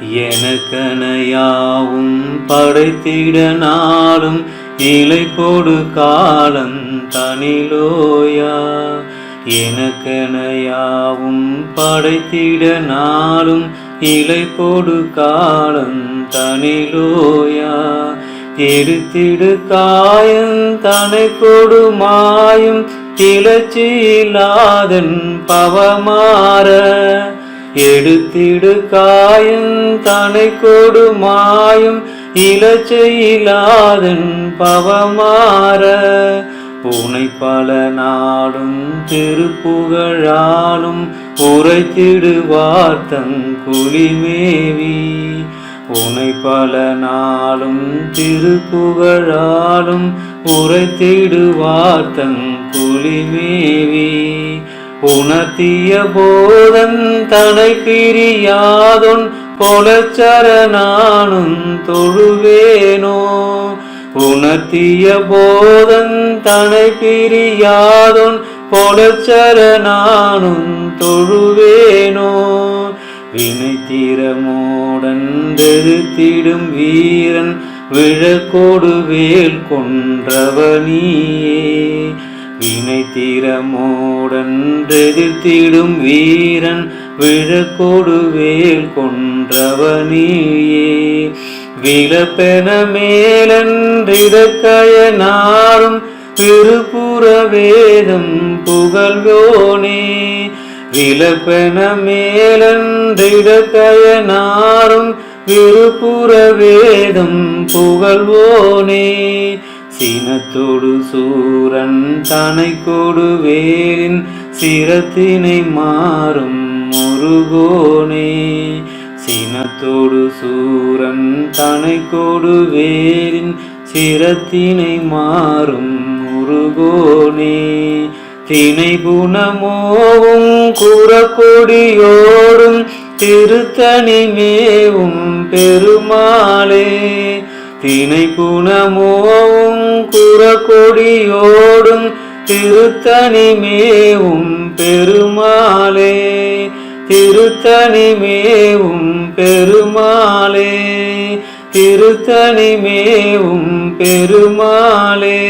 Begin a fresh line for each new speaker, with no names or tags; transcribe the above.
எனக்கனையாவும் படைத்திட நாளும் இலை போடு காலம் தனிலோயா. எனக்கனையாவும் படைத்திட நாளும் இலை போடு காலம் தனிலோயா. எடுத்திடு காயம் தனை கொடுமாயும் இலச்சியில்லாதன் பவமாற எடுத்திடு காயம் தனை கொடுமாயும் இலச்சையிலாதன் பவமாற. பூனை பல நாடும் திருப்புகழாலும் உரைத்திடுவார்த்தங் குளிமேவி உனை பல நாளும் திருப்புகழாலும் உரைத்திடுவார்த்தங் குளிமேவி உணர்த்திய போதன் தனை பிரியாதொன் பொலச்சரணானும் தொழுவேனோ? உணர்த்திய போதன் தனை பிரியாதொன் பொலச்சரணானும் தொழுவேனோ? வினை வீரன் விழக்கோடு வேல் கொன்றவனியே வினை தீரமோடன்றெதிர்த்திடும் வீரன் விழக்கோடு வேல் கொன்றவனியே. விழப்பென மேலன்றிடக்கய நாரும் திருப்புற வேதம் புகழ்வோனே. விலப்பென மேலன்றிடக்கய நாரும் விருப்புற வேதம் புகழ்வோனே. சினத்தோடு சூரன் தனை கொடு வேலின் சிரத்தினை மாறும் முருகோனே. சினத்தோடு சூரன் தனை கொடு வேலின் சிரத்தினை மாறும் முருகோனே. தினை குணமோவும் குறக்கொடியோடும் திருத்தணி மேவும் பெருமாளே. தினை குணமோவும் குறக்கொடியோடும் திருத்தனிமேவும் பெருமாளே திருத்தனிமேவும் பெருமாளே திருத்தனிமேவும் பெருமாளே.